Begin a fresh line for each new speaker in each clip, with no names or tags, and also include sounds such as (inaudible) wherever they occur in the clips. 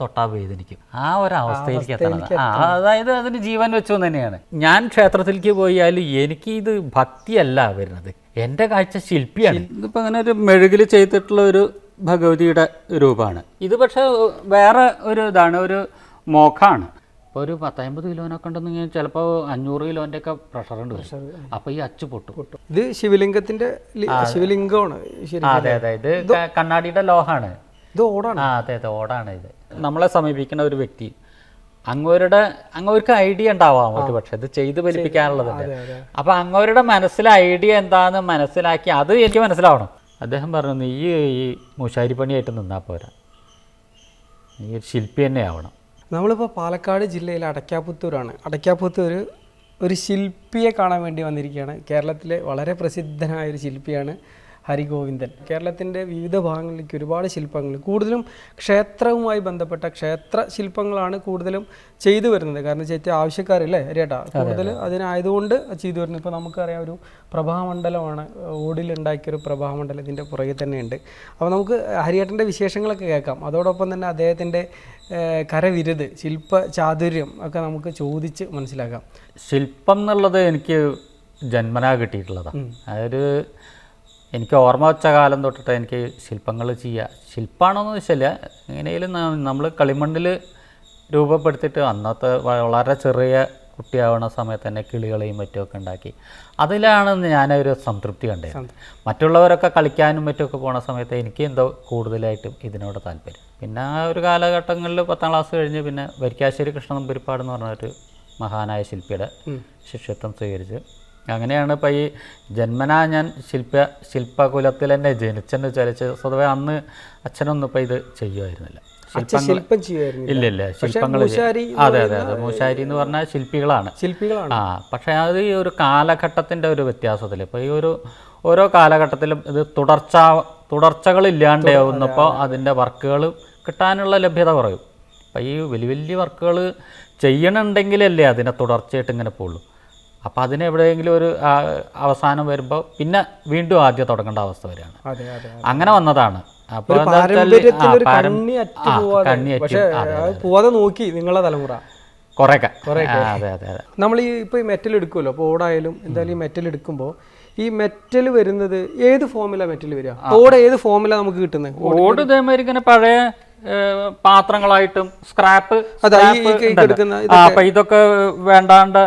തൊട്ടാ വേദനിക്കും ആ ഒരു അവസ്ഥയിലേക്ക് എത്തണം. അതായത് അതിന് ജീവൻ വെച്ചു തന്നെയാണ്. ഞാൻ ക്ഷേത്രത്തിലേക്ക് പോയാൽ എനിക്ക് ഇത് ഭക്തിയല്ല വരുന്നത്. എന്റെ കാഴ്ച ശില്പിയാണ്. ഇതിപ്പോൾ അങ്ങനെ ഒരു മെഴുകിൽ ചെയ്തിട്ടുള്ള ഒരു ഭഗവതിയുടെ രൂപമാണ്. ഇത് പക്ഷേ വേറെ ഒരു ഇതാണ് ഒരു മോഖാണ്. ഇപ്പോൾ ഒരു പത്തമ്പത് കിലോനൊക്കെ ഉണ്ടെന്നെങ്കിൽ ചിലപ്പോൾ അഞ്ഞൂറ് കിലോന്റെ ഒക്കെ പ്രഷർ ഉണ്ട്. അപ്പോൾ ഈ അച്ചു പൊട്ടും.
ഇത് ശിവലിംഗത്തിന്റെ ശിവലിംഗമാണ് ശരി
അതെ അതെ. ഇത് കണ്ണാടിയുടെ ലോഹാണ്.
ഇത് ഓടാണ്.
ആ അതെ അതെ. ഓടാണ് ഇത്. നമ്മളെ സമീപിക്കുന്ന ഒരു വ്യക്തി അങ്ങോരുടെ അങ്ങോർക്ക് ഐഡിയ ഉണ്ടാവാം ഒരു പക്ഷെ ഇത് ചെയ്ത് ഫലിപ്പിക്കാനുള്ളതുണ്ട്. അപ്പൊ അങ്ങോരുടെ മനസ്സിലെ ഐഡിയ എന്താന്ന് മനസ്സിലാക്കി അത് എനിക്ക് മനസ്സിലാവണം. അദ്ദേഹം പറഞ്ഞു നീ ഈ മൂശാരി പണിയായിട്ട് നിന്നാ പോരാ. നീ ഒരു ശില്പി തന്നെ ആവണം.
നമ്മളിപ്പോൾ പാലക്കാട് ജില്ലയിലെ അടയ്ക്കാപ്പുത്തൂരാണ് അടയ്ക്കാപ്പുത്തൂർ ഒരു ശില്പിയെ കാണാൻ വേണ്ടി വന്നിരിക്കുകയാണ്. കേരളത്തിലെ വളരെ പ്രസിദ്ധനായ ഒരു ശില്പിയാണ്. ഹരിഗോവിന്ദൻ. കേരളത്തിന്റെ വിവിധ ഭാഗങ്ങളിലേക്ക് ഒരുപാട് ശില്പങ്ങൾ കൂടുതലും ക്ഷേത്രവുമായി ബന്ധപ്പെട്ട ക്ഷേത്ര ശില്പങ്ങളാണ് കൂടുതലും ചെയ്തു വരുന്നത്. കാരണം ചേച്ചി ആവശ്യക്കാരില്ലേ രേട്ടാ കൂടുതൽ അതിനായതുകൊണ്ട് ചെയ്തു വരുന്നത്. ഇപ്പോൾ നമുക്കറിയാം ഒരു പ്രഭാമണ്ഡലമാണ് ഓടിലുണ്ടാക്കിയൊരു പ്രഭാമണ്ഡലം ഇതിന്റെ പുറകെ തന്നെയുണ്ട്. അപ്പോൾ നമുക്ക് ഹരിയേട്ടന്റെ വിശേഷങ്ങളൊക്കെ കേൾക്കാം. അതോടൊപ്പം തന്നെ അദ്ദേഹത്തിന്റെ കരവിരുത് ശില്പ ചാതുര്യം ഒക്കെ നമുക്ക് ചോദിച്ച് മനസ്സിലാക്കാം.
ശില്പം എന്നുള്ളത് എനിക്ക് ജന്മനാ കിട്ടിയിട്ടുള്ളതാണ് അതൊരു എനിക്ക് ഓർമ്മ വെച്ച കാലം തൊട്ടിട്ട് എനിക്ക് ശില്പങ്ങൾ ചെയ്യുക ശില്പമാണോന്ന് വെച്ചാൽ എങ്ങനെയും നമ്മൾ കളിമണ്ണിൽ രൂപപ്പെടുത്തിയിട്ട് അന്നത്തെ വളരെ ചെറിയ കുട്ടിയാവുന്ന സമയത്ത് തന്നെ കിളികളെയും മറ്റുമൊക്കെ ഉണ്ടാക്കി. അതിലാണ് ഞാനൊരു സംതൃപ്തി കണ്ടത്. മറ്റുള്ളവരൊക്കെ കളിക്കാനും മറ്റുമൊക്കെ പോണ സമയത്ത് എനിക്ക് എന്തോ കൂടുതലായിട്ടും ഇതിനോട് താല്പര്യം. പിന്നെ ആ ഒരു കാലഘട്ടങ്ങളിൽ പത്താം ക്ലാസ് കഴിഞ്ഞ് പിന്നെ വരിക്കാശ്ശേരി കൃഷ്ണൻ നമ്പൂരിപ്പാട് എന്ന് പറഞ്ഞൊരു മഹാനായ ശില്പിയുടെ ശിഷ്യത്വം സ്വീകരിച്ച് അങ്ങനെയാണ് ഇപ്പം ഈ ജന്മനാ ഞാൻ ശില്പ ശില്പകുലത്തിൽ തന്നെ ജനിച്ചെന്ന് വിചാരിച്ച് സ്വതവേ അന്ന് അച്ഛനൊന്നും ഇപ്പം ഇത് ചെയ്യുമായിരുന്നില്ല
ശില്പം
ഇല്ല ഇല്ല ശില്പങ്ങൾ അതെ അതെ അതെ. മൂശാരി എന്ന് പറഞ്ഞാൽ ശില്പികളാണ്.
ശില്പികളാണ്.
ആ പക്ഷേ അത് ഈ ഒരു കാലഘട്ടത്തിന്റെ ഒരു വ്യത്യാസത്തിൽ ഇപ്പോൾ ഈ ഒരു ഓരോ കാലഘട്ടത്തിലും ഇത് തുടർച്ച തുടർച്ചകളില്ലാണ്ടാവുന്നപ്പോൾ അതിന്റെ വർക്കുകൾ കിട്ടാനുള്ള ലഭ്യത കുറയും. അപ്പോൾ ഈ വലിയ വലിയ വർക്കുകൾ ചെയ്യണമെങ്കിലല്ലേ അതിനെ തുടർച്ചയായിട്ട് ഇങ്ങനെ പോകുള്ളൂ അപ്പോൾ അതിന് എവിടെയെങ്കിലും ഒരു അവസാനം വരുമ്പോൾ പിന്നെ വീണ്ടും ആദ്യം തുടങ്ങേണ്ട അവസ്ഥ വരികയാണ് അങ്ങനെ വന്നതാണ്. അപ്പോൾ
പോവാതെ. നോക്കി നിങ്ങളെ തലമുറ.
കുറേയൊക്കെ. അതെ അതെ അതെ.
നമ്മൾ ഈ ഇപ്പോൾ ഈ മെറ്റൽ എടുക്കുമല്ലോ അപ്പോൾ ഓടായാലും എന്തായാലും ഈ മെറ്റൽ എടുക്കുമ്പോൾ ഈ മെറ്റൽ വരുന്നത് ഏത് ഫോമിലാണ് മെറ്റൽ വരിക? ഓട് ഏത് ഫോമിലാണ് നമുക്ക് കിട്ടുന്നത്
ഓട് ഇതേമാതിരി ഇങ്ങനെ പഴയ പാത്രങ്ങളായിട്ടും സ്ക്രാപ്പ് അപ്പൊ ഇതൊക്കെ വേണ്ടാണ്ട്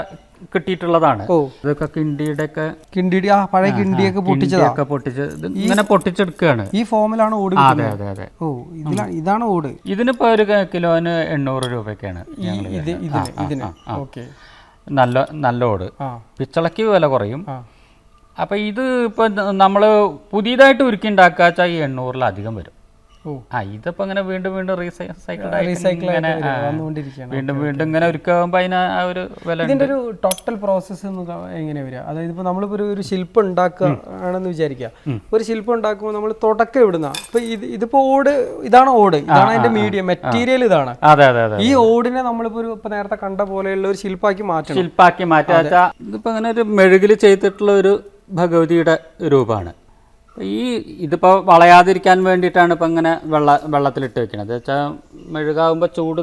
കിട്ടിയിട്ടുള്ളതാണ്. ഇതൊക്കെ കിണ്ടിയുടെ ഒക്കെ
കിണ്ടിയുടെ ആ പഴയ കിണ്ടിയൊക്കെ
പൊട്ടിച്ചതൊക്കെ പൊട്ടിച്ച് ഇങ്ങനെ പൊട്ടിച്ചെടുക്കുകയാണ്.
ഈ ഫോമിലാണ് ഓട്
അതെ അതെ അതെ.
ഓ ഇതാണ് ഓട്?
ഇതിനിപ്പോ ഒരു കിലോന് എണ്ണൂറ് രൂപയൊക്കെയാണ് നല്ല നല്ല ഓട്. പിച്ചളക്ക് വില കുറയും. അപ്പൊ ഇത് ഇപ്പൊ നമ്മൾ പുതിയതായിട്ട് ഉരുക്കി ഉണ്ടാക്കാച്ചാൽ ഈ എണ്ണൂറിലധികം വരും. ആ ഇതിപ്പോ ഇങ്ങനെ വീണ്ടും വീണ്ടും റീസൈക്കിൾ വീണ്ടും വീണ്ടും ഇങ്ങനെ ഒരുക്കുമ്പോ അതിന് ആ ഒരു വില.
ഇതിന്റെ ഒരു ടോട്ടൽ പ്രോസസ്സ് എങ്ങനെ വരിക? അതായത് ഇപ്പൊ നമ്മളിപ്പോ ഒരു ശില്പം ഉണ്ടാക്കുക ആണെന്ന് വിചാരിക്കുക. ഒരു ശില്പം ഉണ്ടാക്കുമ്പോൾ നമ്മൾ തുടക്കം ഇവിടുന്ന ഇപ്പൊ ഇത് ഇതിപ്പോ ഓട് ഇതാണ് ഓട്. ഇതാണ് അതിന്റെ മീഡിയം മെറ്റീരിയൽ ഇതാണ്. ഈ ഓടിനെ നമ്മളിപ്പോ ഒരു ഇപ്പൊ നേരത്തെ കണ്ട പോലെയുള്ള ഒരു ശില്പാക്കി മാറ്റണം.
ശില്പാക്കി മാറ്റാ ഇതിപ്പോ അങ്ങനെ ഒരു മെഴുകിൽ ചെയ്തിട്ടുള്ള ഒരു ഭഗവതിയുടെ രൂപമാണ്. ഈ ഇതിപ്പോൾ വളയാതിരിക്കാൻ വേണ്ടിയിട്ടാണ് ഇപ്പം ഇങ്ങനെ വെള്ള വെള്ളത്തിലിട്ട് വെക്കണത്. വെച്ചാൽ മെഴുകാകുമ്പോൾ ചൂട്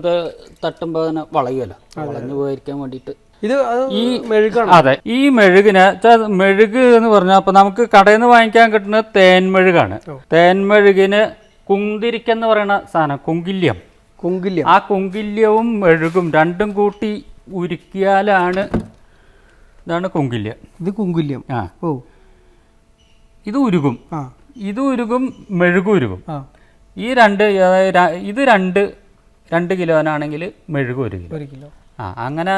തട്ടുമ്പോൾ തന്നെ വളയുമല്ലോ വളഞ്ഞു പോയിരിക്കാൻ വേണ്ടിയിട്ട്.
ഇത് ഈ മെഴുകാണ്?
അതെ. ഈ മെഴുകിന് മെഴുക് എന്ന് പറഞ്ഞാൽ അപ്പൊ നമുക്ക് കടയിൽ നിന്ന് വാങ്ങിക്കാൻ കിട്ടുന്ന തേൻമെഴുകാണ് തേൻമെഴുകിന് കുന്തിരിക്കെന്ന് പറയുന്ന സാധനം കുങ്കില്യം.
കുങ്കില്യം.
ആ കുങ്കില്യവും മെഴുകും രണ്ടും കൂട്ടി ഉരുക്കിയാലാണ് ഇതാണ് കുങ്കില്യം.
ഇത് കുങ്കില്യം.
ആ.
ഓ.
ഇത് ഉരുകും. ഇത് ഉരുകും മെഴുകും ഉരുകും. ഈ രണ്ട് ഇത് രണ്ട് രണ്ട് കിലോനാണെങ്കിൽ മെഴുകും ഒരു കിലോ.
ഒരു കിലോ.
ആ അങ്ങനെ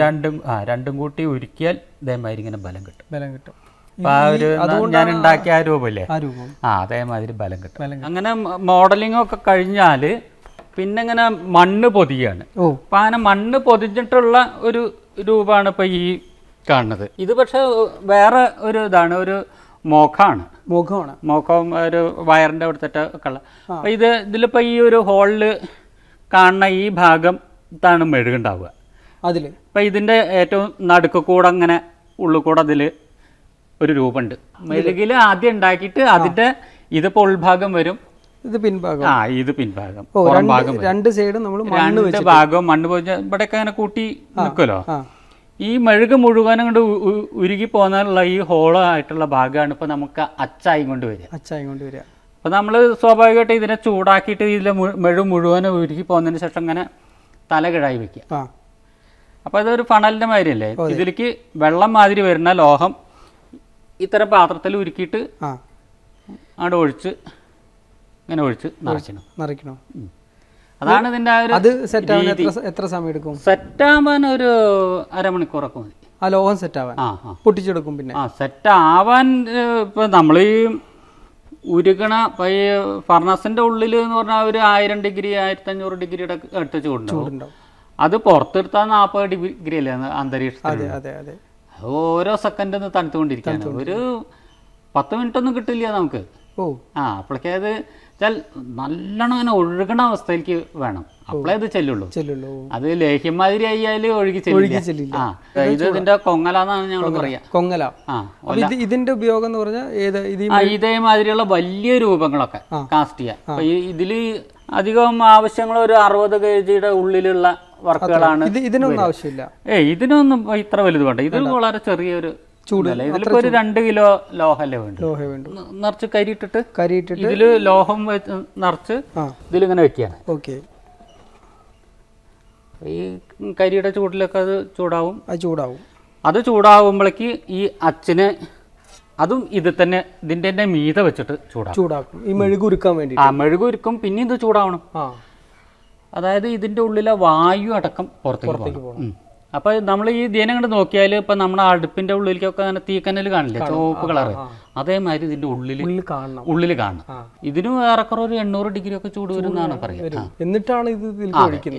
രണ്ടും ആ രണ്ടും കൂട്ടി ഉരുക്കിയാൽ ഇതേമാതിരി ഇങ്ങനെ ബലം കിട്ടും.
ബലം കിട്ടും.
ആ ഒരു ഞാൻ ഉണ്ടാക്കിയ ആ രൂപമില്ലേ?
ആ
അതേമാതിരി ബലം കിട്ടും. അങ്ങനെ മോഡലിംഗ് ഒക്കെ കഴിഞ്ഞാൽ പിന്നെ ഇങ്ങനെ മണ്ണ് പൊതിയാണ്. അപ്പം അങ്ങനെ മണ്ണ് പൊതിഞ്ഞിട്ടുള്ള ഒരു രൂപമാണ് ഇപ്പൊ ഈ കാണുന്നത്. ഇത് പക്ഷെ വേറെ ഒരു ഇതാണ്. ഒരു മോഖാണ്.
മുഖമാണ്.
മോഖം ഒരു വയറിന്റെ അവിടുത്തെ ഒക്കെ ഉള്ള അപ്പം ഇത് ഇതിലിപ്പോൾ ഈ ഒരു ഹോളിൽ കാണുന്ന ഈ ഭാഗം ഇതാണ് മെഴുകുണ്ടാവുക.
അതിൽ.
അപ്പം ഇതിന്റെ ഏറ്റവും നടുക്ക് കൂടെ അങ്ങനെ ഉള്ളു കൂടെ അതിൽ ഒരു രൂപമുണ്ട്. മെഴുകിൽ ആദ്യം ഉണ്ടാക്കിയിട്ട് അതിന്റെ ഇതിപ്പോൾ ഉൾഭാഗം വരും.
ഇത് പിൻഭാഗം.
ആ ഇത് പിൻഭാഗം.
രണ്ട് സൈഡും നമ്മൾ
രണ്ട് ഭാഗവും മണ്ണ് പോയി ഇവിടെയൊക്കെ അങ്ങനെ കൂട്ടി നിൽക്കുമല്ലോ ഈ മെഴുക് മുഴുവനും അങ്ങോട്ട് ഉരുകി പോകാനുള്ള ഈ ഹോളോ ആയിട്ടുള്ള ഭാഗമാണ് ഇപ്പൊ നമുക്ക് അച്ചായി കൊണ്ട് വരിക.
അച്ചായി കൊണ്ട് വരിക.
അപ്പൊ നമ്മൾ സ്വാഭാവികമായിട്ട് ഇതിനെ ചൂടാക്കിയിട്ട് ഇതിലെ മെഴുക് മെഴു മുഴുവനും ഉരുകി പോകുന്നതിന് ശേഷം ഇങ്ങനെ തല കിഴായി വെക്കുക അപ്പോൾ ഇതൊരു ഫണലിന്റെ മാതിരിയല്ലേ? ഇതിലേക്ക് വെള്ളം മാതിരി വരുന്ന ലോഹം ഇത്തരം പാത്രത്തിൽ ഉരുക്കിയിട്ട്
അങ്ങോട്ട്
അവിടെ ഒഴിച്ച് ഇങ്ങനെ ഒഴിച്ച് നിറയ്ക്കണം.
നിറയ്ക്കണോ.
അതാണ് ഇതിന്റെ ആ ഒരു
അത് സെറ്റ് ആവാൻ എത്ര എത്ര സമയം എടുക്കും?
സെറ്റ് ആവാൻ ഒരു അരമണിക്കൂറൊക്കെ മതി.
ആ ലോഹം സെറ്റ് ആവാൻ?
ആ ആ.
പൊട്ടിച്ചെടുക്കും പിന്നെ?
ആ സെറ്റ് ആവാൻ ഇപ്പം നമ്മൾ ഈ ഉരുകണ പയ്യ ഫർണസിന്റെ ഉള്ളിൽ എന്ന് പറഞ്ഞാൽ ഒരു ആയിരം ഡിഗ്രി ആയിരത്തി അഞ്ഞൂറ് ഡിഗ്രിയുടെ അടുത്ത് ചൂടുണ്ടാവും.
ഉണ്ടാവും
അത് പുറത്തെടുത്താൽ നാൽപ്പത് ഡിഗ്രി അല്ലേ അന്തരീക്ഷത്തിൽ
അതെ അതെ അതെ.
അത് ഓരോ സെക്കൻഡ് ഒന്ന് തണുത്തുകൊണ്ടിരിക്കുകയാണ്. ഒരു പത്ത് മിനിറ്റ് ഒന്നും കിട്ടില്ല നമുക്ക്.
ഓ.
ആ അപ്പോഴൊക്കെ അത് വെച്ചാൽ നല്ലോണം അങ്ങനെ ഒഴുകണ അവസ്ഥയിലേക്ക് വേണം. അപ്പോഴേ ഇത് ചെല്ലുള്ളൂ. അത് ലേഹ്യം മാതിരി ആയാൽ ഒഴുകി
ഒഴുകി
ചെല്ലില്ല. ആ ഇത് ഇതിന്റെ കൊങ്ങലാന്നാണ് ഞങ്ങൾ പറയാ.
കൊങ്ങല.
ആ
ഇതിന്റെ ഉപയോഗം എന്ന് പറഞ്ഞാൽ ഏത്
ഇതേമാതിരിയുള്ള വലിയ രൂപങ്ങളൊക്കെ കാസ്റ്റ് ചെയ്യാം ഇതിൽ അധികം ആവശ്യങ്ങൾ ഒരു അറുപത് കെ ജിയുടെ ഉള്ളിലുള്ള വർക്കുകളാണ്
ഇതിനൊന്നും ആവശ്യമില്ല.
ഏ ഇതിനൊന്നും ഇത്ര വലുത് വേണ്ട. ഇത് വളരെ ചെറിയൊരു ചൂടല്ല ഇതിലിപ്പോ ഒരു രണ്ട് കിലോ ലോഹല്ലേ വേണ്ടു
ലോഹ വേണ്ടു.
നിറച്ച് കരിയിട്ടിട്ട്
കരിയിട്ടിട്ട്
ഇതിൽ ലോഹം നിറച്ച് ഇതിലിങ്ങനെ വെക്കുകയാണ്
ഓക്കെ.
ഈ കരിയുടെ ചൂടിലൊക്കെ അത് ചൂടാവും.
അത് ചൂടാവും.
അത് ചൂടാവുമ്പോഴേക്ക് ഈ അച്ഛന് അതും ഇത് തന്നെ ഇതിന്റെ തന്നെ മീത വെച്ചിട്ട് ചൂടാവും
ചൂടാക്കും. ഈ മെഴുകുരുക്കാൻ വേണ്ടി
ആ മെഴുകുരുക്കും പിന്നെ ഇത് ചൂടാവണം. അതായത് ഇതിന്റെ ഉള്ളിലെ വായു അടക്കം പുറത്തേക്ക് പോകണം. ഉം. അപ്പൊ നമ്മൾ ഈ ദിനം കണ്ട് നോക്കിയാൽ ഇപ്പൊ നമ്മുടെ അടുപ്പിന്റെ ഉള്ളിലേക്കൊക്കെ അങ്ങനെ തീക്കനൽ കാണില്ലേ? ചുവപ്പ് കളറ്. അതേമാതിരി ഇതിന്റെ ഉള്ളിൽ
ഉള്ളിൽ കാണണം.
ഉള്ളിൽ കാണണം.
ആ.
ഇതിനും ഏറെക്കുറെ ഒരു എണ്ണൂറ് ഡിഗ്രി ഒക്കെ ചൂട് വരുന്നതാണ് പറയുന്നത്.
എന്നിട്ടാണ് ഇത്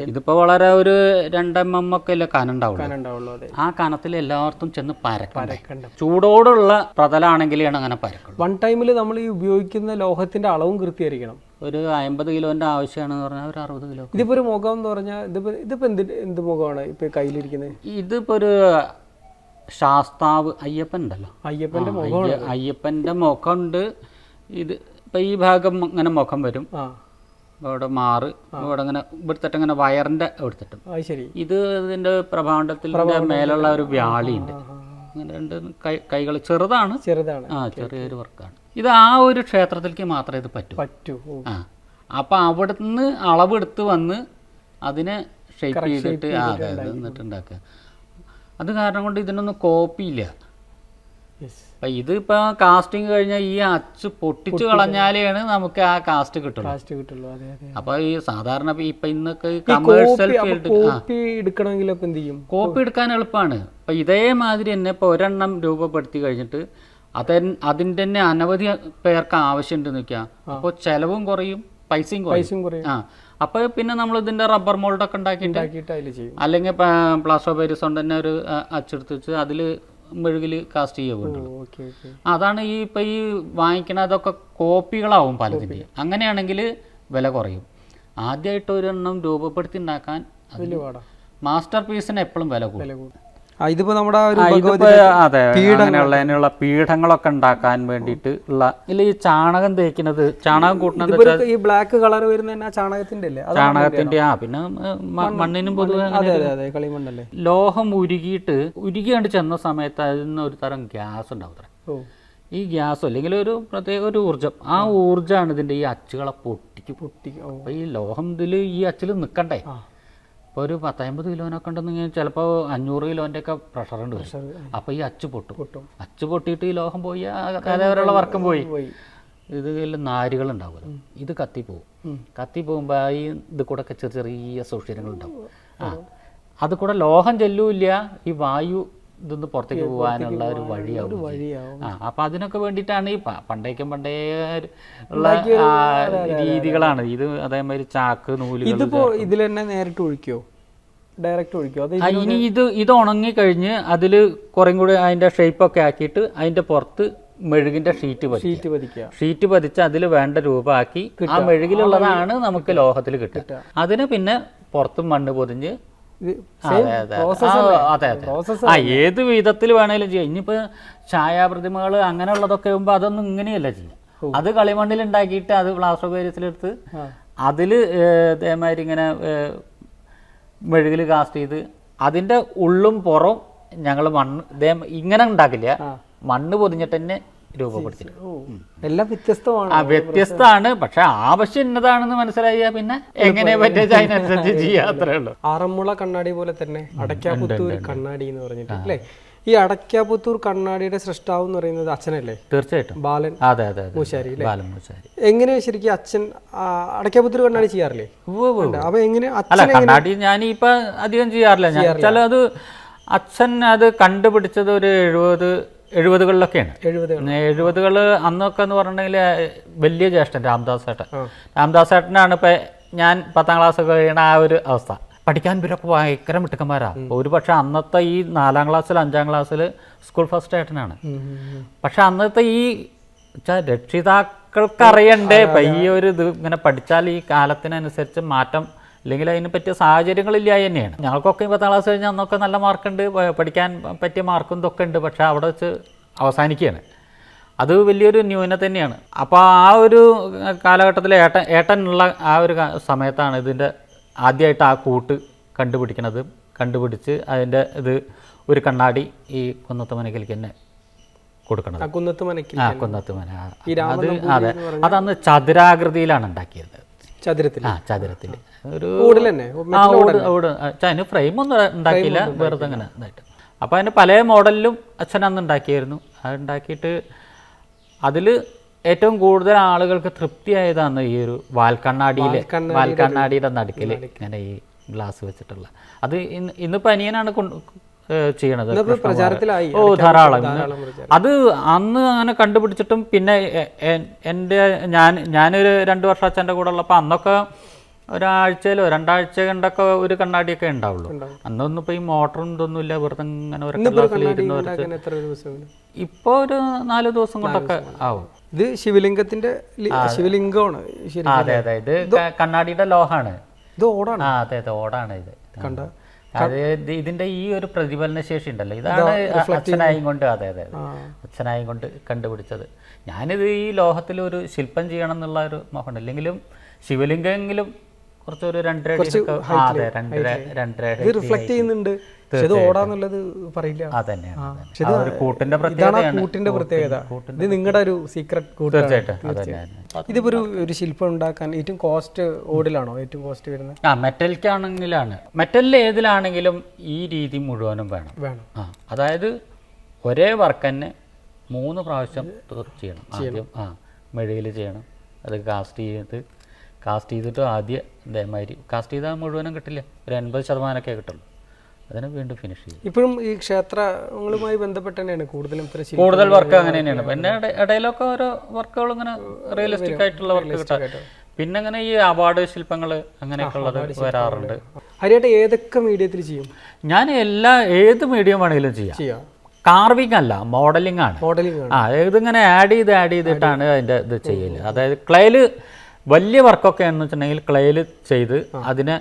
ഇതിപ്പോ വളരെ ഒരു രണ്ടെം എം ഒക്കെ അല്ലേ കനുണ്ടാവുള്ളൂ ആ കനത്തിൽ എല്ലായിടത്തും ചെന്ന്
പരക്കണം
ചൂടോടുള്ള പ്രതലാണെങ്കിലാണ് അങ്ങനെ പരക്കുന്നത്
വൺ ടൈമിൽ നമ്മൾ ഈ ഉപയോഗിക്കുന്ന ലോഹത്തിന്റെ അളവും കൃത്യമായിരിക്കണം
ഒരു അമ്പത് കിലോന്റെ ആവശ്യമാണെന്ന് പറഞ്ഞാൽ ഒരു അറുപത് കിലോ
ഇതിപ്പോ ഒരു മുഖം എന്ന് പറഞ്ഞാൽ ഇതിപ്പോ ഇതിപ്പോ എന്ത് എന്ത് മുഖമാണ് ഇപ്പൊ കയ്യിലിരിക്കുന്നത്
ഇതിപ്പോ ഒരു ശാസ്താവ് അയ്യപ്പൻ ഉണ്ടല്ലോ
അയ്യപ്പന്റെ മുഖം
അയ്യ- അയ്യപ്പന്റെ മുഖമുണ്ട്. ഇത് ഇപ്പൊ ഈ ഭാഗം ഇങ്ങനെ മുഖം വരും. ഇവിടെ മാറ്. ഇവിടെ ഇങ്ങനെ ഇവിടുത്തെ ഇങ്ങനെ വയറിന്റെ
എടുത്തിട്ടും
ഇത് ഇതിന്റെ പ്രഭാണ്ഡത്തിന്റെ മേലുള്ള ഒരു വ്യാളിയുണ്ട്. അങ്ങനെ രണ്ട് കൈകൾ ചെറുതാണ്.
ചെറുതാണ്.
ആ ചെറിയൊരു വർക്കാണ്. ഇത് ആ ഒരു ക്ഷേത്രത്തിലേക്ക് മാത്രമേ ഇത് പറ്റൂ.
പറ്റൂ.
ആ. അപ്പം അവിടുന്ന് അളവെടുത്ത് വന്ന് അതിനെ ഷേപ്പ് ചെയ്തിട്ട് ആ അതെ അതെ എന്നിട്ട് ഉണ്ടാക്കുക അത് കാരണം കൊണ്ട് ഇതിനൊന്നും കോപ്പിയില്ല. അപ്പം ഇതിപ്പോൾ കാസ്റ്റിംഗ് കഴിഞ്ഞാൽ ഈ അച്ച് പൊട്ടിച്ച് കളഞ്ഞാലാണ് നമുക്ക് ആ കാസ്റ്റ് കിട്ടുള്ളൂ. അപ്പോൾ ഈ സാധാരണ ഇപ്പൊ ഇന്നൊക്കെ കമേഴ്ഷ്യൽ
കോപ്പി
ഫീൽഡ്
കോപ്പി എന്ത് ചെയ്യും?
കോപ്പി എടുക്കാൻ എളുപ്പമാണ് അപ്പം ഇതേമാതിരി തന്നെ ഇപ്പോൾ ഒരെണ്ണം രൂപപ്പെടുത്തി കഴിഞ്ഞിട്ട് അതെ അതിന്റെ തന്നെ അനവധി പേർക്ക് ആവശ്യമുണ്ട് നിൽക്കുക അപ്പോൾ ചെലവും കുറയും പൈസയും കുറയും.
പൈസയും കുറയും.
ആ. അപ്പൊ പിന്നെ നമ്മൾ ഇതിന്റെ റബ്ബർ മോൾഡ് ഒക്കെ
ഉണ്ടാക്കിയിട്ട്
അല്ലെങ്കിൽ പ്ലാസ്റ്റോ പേരിസ് കൊണ്ട് തന്നെ ഒരു അച്ചെടുത്ത് വെച്ച് അതിൽ മെഴുകിൽ കാസ്റ്റ് ചെയ്യുക അതാണ് ഈ ഇപ്പൊ ഈ വാങ്ങിക്കണ അതൊക്കെ കോപ്പികളാവും പലതിന്റെ അങ്ങനെയാണെങ്കിൽ വില കുറയും. ആദ്യമായിട്ട് ഒരെണ്ണം രൂപപ്പെടുത്തി ഉണ്ടാക്കാൻ മാസ്റ്റർ പീസിന് എപ്പോഴും വില കൂടും.
ഇതിപ്പോ നമ്മുടെ
അതെ അങ്ങനെയുള്ള പീഠങ്ങളൊക്കെ ഉണ്ടാക്കാൻ വേണ്ടിട്ട് ഉള്ള ഇല്ല ഈ ചാണകം തേക്കുന്നത് ചാണകം കൂട്ടുന്നത്
ഈ ബ്ലാക്ക് കളർ വരുന്ന ചാണകത്തിന്റെ അല്ലേ?
ചാണകത്തിന്റെ ആ പിന്നെ മണ്ണിനും പൊതുവെ
കളിമണ്ണല്ലേ?
ലോഹം ഉരുകിയിട്ട് ഉരുകിയാണ്ട് ചെന്ന സമയത്ത് അതിൽ നിന്ന് ഒരു തരം ഗ്യാസ് ഉണ്ടാവും. ഈ ഗ്യാസ് അല്ലെങ്കിൽ ഒരു പ്രത്യേക ഒരു ഊർജം ആ ഊർജമാണ് ഇതിന്റെ ഈ അച്ചുകളെ പൊട്ടിക്ക്.
പൊട്ടിക്ക്
അപ്പൊ ഈ ലോഹം ഇതിൽ ഈ അച്ചിൽ നിൽക്കണ്ടേ? ഇപ്പോൾ ഒരു പത്തമ്പത് കിലോനൊക്കെ ഉണ്ടെന്നെങ്കിൽ ചിലപ്പോൾ അഞ്ഞൂറ് കിലോന്റെ ഒക്കെ പ്രഷർ ഉണ്ട് അപ്പൊ അപ്പോൾ ഈ അച്ചു പൊട്ടും. അച്ച് പൊട്ടിയിട്ട് ഈ ലോഹം പോയി കലവരുള്ള വർക്കം പോയി. ഇത് നാരുകൾ ഉണ്ടാവുമല്ലോ. ഇത് കത്തിപ്പോവും
പോകും
കത്തി പോകുമ്പോ ഈ ഇത് കൂടെ ഒക്കെ ചെറിയ ചെറിയ സൗകര്യങ്ങൾ ഉണ്ടാവും. ആ. അത് കൂടെ ലോഹം ചെല്ലൂല്ല ഈ വായു ഇതൊന്ന് പുറത്തേക്ക് പോകാനുള്ള ഒരു വഴിയാവും ആ അപ്പം അതിനൊക്കെ വേണ്ടിയിട്ടാണ് ഈ പണ്ടേക്കും പണ്ടേ ഉള്ള രീതികളാണ്. ഇത് അതേമാതിരി ചാക്ക് നൂൽ
ഇതിപ്പോ ഇതിൽ തന്നെ നേരിട്ട് ഒഴിക്കോ? ഡയറക്റ്റ് ഒഴിക്കോ?
ഇനി ഇത് ഇത് ഉണങ്ങി കഴിഞ്ഞ് അതിൽ കുറേ കൂടി ഷേപ്പ് ഒക്കെ ആക്കിയിട്ട് അതിന്റെ പുറത്ത് മെഴുകിന്റെ ഷീറ്റ്
ഷീറ്റ് പതിക്കുക.
ഷീറ്റ് പതിച്ച് അതിൽ വേണ്ട രൂപമാക്കി ആ മെഴുകിലുള്ളതാണ് നമുക്ക് ലോഹത്തിൽ കിട്ടുക. അതിന് പിന്നെ പുറത്തും മണ്ണ് പൊതിഞ്ഞ് ആ, അതെ അതെ ആ ഏത് വിധത്തിൽ വേണേലും ചെയ്യാം. ഇനിയിപ്പോൾ ഛായാപ്രതിമകൾ അങ്ങനെയുള്ളതൊക്കെ ആകുമ്പോൾ അതൊന്നും ഇങ്ങനെയല്ല ചെയ്യാം. അത് കളിമണ്ണിൽ ഉണ്ടാക്കിയിട്ട് അത് പ്ലാസ്റ്റർ പേരിസിലെടുത്ത്
അതിൽ
അതിൽ ഇതേമാതിരി ഇങ്ങനെ മെഴുകിൽ കാസ്റ്റ് ചെയ്ത് അതിന്റെ ഉള്ളും പുറവും ഞങ്ങൾ മണ്ണ് ഇതേ ഇങ്ങനെ ഉണ്ടാക്കില്ല. മണ്ണ് പൊതിഞ്ഞിട്ട് തന്നെ രൂപപ്പെടുത്തി
ഓ. എല്ലാം വ്യത്യസ്തമാണ്.
ആ വ്യത്യസ്തമാണ്. പക്ഷെ ആവശ്യം ഇന്നതാണെന്ന് മനസ്സിലായ പിന്നെ എങ്ങനെ പറ്റിയ അതിനനുസരിച്ച് ചെയ്യാം. (laughs) അത്രേ ഉള്ളൂ.
ആറന്മുള കണ്ണാടി പോലെ തന്നെ അടയ്ക്കാപുത്തൂർ കണ്ണാടി എന്ന് പറഞ്ഞിട്ട് അല്ലേ? ഈ അടയ്ക്കാപുത്തൂർ കണ്ണാടിയുടെ സൃഷ്ടാവ് എന്ന് പറയുന്നത് അച്ഛനല്ലേ?
തീർച്ചയായിട്ടും.
ബാലൻ
അതെ അതെ
മൂശാരി
ബാലൻ മൂശാരി.
എങ്ങനെ ശരിക്കും അച്ഛൻ അടയ്ക്കാപുത്തൂർ കണ്ണാടി ചെയ്യാറില്ലേ. അപ്പൊ എങ്ങനെ
അല്ല കണ്ണാടി ഞാൻ ഇപ്പൊ അധികം ചെയ്യാറില്ല. ഞാൻ അത് അച്ഛൻ അത് കണ്ടുപിടിച്ചത് ഒരു എഴുപത് എഴുപതുകളിലൊക്കെയാണ്.
എഴുപത്
എഴുപതുകൾ അന്നൊക്കെ എന്ന് പറഞ്ഞിട്ടുണ്ടെങ്കിൽ വലിയ ജ്യേഷ്ഠൻ രാംദാസ് ഏട്ടൻ. രാംദാസ് ഏട്ടനാണ് ഇപ്പം ഞാൻ പത്താം ക്ലാസ് ഒക്കെ കഴിയണ ആ ഒരു അവസ്ഥ. പഠിക്കാൻ ഇവരൊക്കെ ഭയങ്കര മിട്ടുക്കന്മാരാ ഒരു പക്ഷെ അന്നത്തെ ഈ നാലാം ക്ലാസ്സിൽ അഞ്ചാം ക്ലാസ്സിൽ സ്കൂൾ ഫസ്റ്റ് ഏട്ടനാണ്. പക്ഷെ അന്നത്തെ ഈ രക്ഷിതാക്കൾക്ക് അറിയണ്ടേ ഇപ്പം ഈ ഒരു ഇത് ഇങ്ങനെ പഠിച്ചാൽ ഈ കാലത്തിനനുസരിച്ച് മാറ്റം അല്ലെങ്കിൽ അതിന് പറ്റിയ സാഹചര്യങ്ങളില്ല തന്നെയാണ്. ഞങ്ങൾക്കൊക്കെ പത്താം ക്ലാസ് കഴിഞ്ഞാൽ അന്നൊക്കെ നല്ല മാർക്കുണ്ട് പഠിക്കാൻ പറ്റിയ മാർക്കും ഇതൊക്കെ ഉണ്ട്. പക്ഷേ അവിടെ വെച്ച് അവസാനിക്കുകയാണ്. അത് വലിയൊരു ന്യൂനത തന്നെയാണ്. അപ്പോൾ ആ ഒരു കാലഘട്ടത്തിൽ ഏട്ടൻ ഏട്ടനുള്ള ആ ഒരു സമയത്താണ് ഇതിന്റെ ആദ്യമായിട്ട് ആ കൂട്ട് കണ്ടുപിടിക്കണത്. കണ്ടുപിടിച്ച് അതിന്റെ ഇത് ഒരു കണ്ണാടി ഈ കുന്നത്ത് മനക്കിലേക്ക് തന്നെ കൊടുക്കണത്.
ആ കുന്നത്ത് മനക്കി
ആ കുന്നത്ത് മന അത് അതെ. അതന്ന് ചതുരാകൃതിയിലാണ് ഉണ്ടാക്കിയത്.
ചതുരത്തിൽ
ആ ഒരു ഓട് അതിന് ഫ്രെയിം ഒന്നും ഉണ്ടാക്കിയില്ല. വെറുതെ അങ്ങനെ ഇതായിട്ട്. അപ്പോൾ അതിന് പല മോഡലിലും അച്ഛൻ അന്ന് ഉണ്ടാക്കിയായിരുന്നു. അത് ഉണ്ടാക്കിയിട്ട് അതിൽ ഏറ്റവും കൂടുതൽ ആളുകൾക്ക് തൃപ്തിയായതാണ് ഈ ഒരു വാൽക്കണ്ണാടിയിലെ. വാൽക്കണ്ണാടിയുടെ നടുക്കിൽ ഇങ്ങനെ ഈ ഗ്ലാസ് വെച്ചിട്ടുള്ള. അത് ഇന്ന് ഇന്നിപ്പോൾ അനിയനാണ് കൊണ്ട് ചെയ്യണത്.
പ്രചാരത്തിലായി.
ഓ ധാരാളം. അത് അന്ന് അങ്ങനെ കണ്ടുപിടിച്ചിട്ടും പിന്നെ എന്റെ ഞാൻ ഞാനൊരു രണ്ട് വർഷം അച്ഛന്റെ കൂടെ ഉള്ളപ്പോൾ അന്നൊക്കെ ഒരാഴ്ചയിലോ രണ്ടാഴ്ച കണ്ടൊക്കെ ഒരു കണ്ണാടിയൊക്കെ ഉണ്ടാവുള്ളൂ. അന്നൊന്നും ഇപ്പൊ ഈ മോട്ടറും ഇതൊന്നും ഇല്ല വെറുതെ ഇങ്ങനെ ഒരു
വേണം?
ഒരു നാല് ദിവസം കൊണ്ടൊക്കെ ആവും.
ഇത് ശിവലിംഗത്തിന്റെ ശിവലിംഗമാണ്
അതെ അതെ. ഇത് കണ്ണാടിയുടെ ലോഹാണ്.
ഇത് ഓടാണ്.
അതെ അതെ. ഓടാണ് ഇത്.
കണ്ട?
അത് ഇതിന്റെ ഈ ഒരു പ്രതിഫലന ശേഷി ഉണ്ടല്ലോ. ഇതാണ് അച്ഛനായും കൊണ്ട് അതെ അതെ. അച്ഛനായും കൊണ്ട് കണ്ടുപിടിച്ചത്. ഞാനിത് ഈ ലോഹത്തിൽ ഒരു ശില്പം ചെയ്യണം എന്നുള്ള ഒരു മോഹമുണ്ട് ഇല്ലെങ്കിലും ശിവലിംഗമെങ്കിലും കുറച്ചൊരു രണ്ടര അടി ആ അതെ രണ്ടര രണ്ടര
ഇത് റിഫ്ലക്ട് ചെയ്യുന്നുണ്ട്. പക്ഷെ ഓടാന്നുള്ളത് പറയില്ല.
കൂട്ടിന്റെ
കൂട്ടിന്റെ പ്രത്യേകത. ഇത് നിങ്ങളുടെ ഒരു സീക്രട്ട് ഇതിപ്പോ ഒരു ഒരു ശില്പം ഉണ്ടാക്കാൻ ഏറ്റവും കോസ്റ്റ് ഓടിലാണോ? ഏറ്റവും കോസ്റ്റ് വരുന്നത്?
ആ മെറ്റലിക്കാണെങ്കിലാണ് മെറ്റലിൽ ഏതിലാണെങ്കിലും ഈ രീതി മുഴുവനും വേണം.
വേണം.
അതായത് ഒരേ വർക്ക് തന്നെ മൂന്ന് പ്രാവശ്യം ചെയ്യണം. ആദ്യം ആ മെഴുകിൽ ചെയ്യണം. അത് കാസ്റ്റ് ചെയ്ത് കാസ്റ്റ് ചെയ്തിട്ട് ആദ്യം ഇതേമാതിരി കാസ്റ്റ് ചെയ്താൽ മുഴുവനും കിട്ടില്ല. ഒരു എൺപത് ശതമാനമൊക്കെ കിട്ടുള്ളൂ. അതിനെ വീണ്ടും ഫിനിഷ് ചെയ്യും.
ഇപ്പോഴും ഈ ക്ഷേത്രങ്ങളുമായി ബന്ധപ്പെട്ട് തന്നെയാണ് കൂടുതലും
കൂടുതൽ വർക്ക് അങ്ങനെ തന്നെയാണ്. പിന്നെ ഇട- ഇടയിലൊക്കെ ഓരോ വർക്കുകൾ ഇങ്ങനെ റിയലിസ്റ്റിക് ആയിട്ടുള്ള വർക്ക് കിട്ടാം. പിന്നെ അങ്ങനെ ഈ അവാർഡ് ശില്പങ്ങൾ അങ്ങനെയൊക്കെ ഉള്ളത് വരാറുണ്ട്.
ഹരിയായിട്ട് ഏതൊക്കെ മീഡിയത്തിൽ ചെയ്യും?
ഞാൻ എല്ലാ ഏത് മീഡിയം വേണമെങ്കിലും ചെയ്യാം. കാർവിംഗ് അല്ല മോഡലിംഗ് ആണ്.
മോഡലിംഗ്
ആ ഇതിങ്ങനെ ആഡ് ചെയ്ത് ആഡ് ചെയ്തിട്ടാണ് അതിന്റെ ഇത് ചെയ്യൽ. അതായത് ക്ലേയിൽ വലിയ വർക്കൊക്കെ എന്ന് വെച്ചിട്ടുണ്ടെങ്കിൽ ക്ലേയിൽ ചെയ്ത് അതിനെ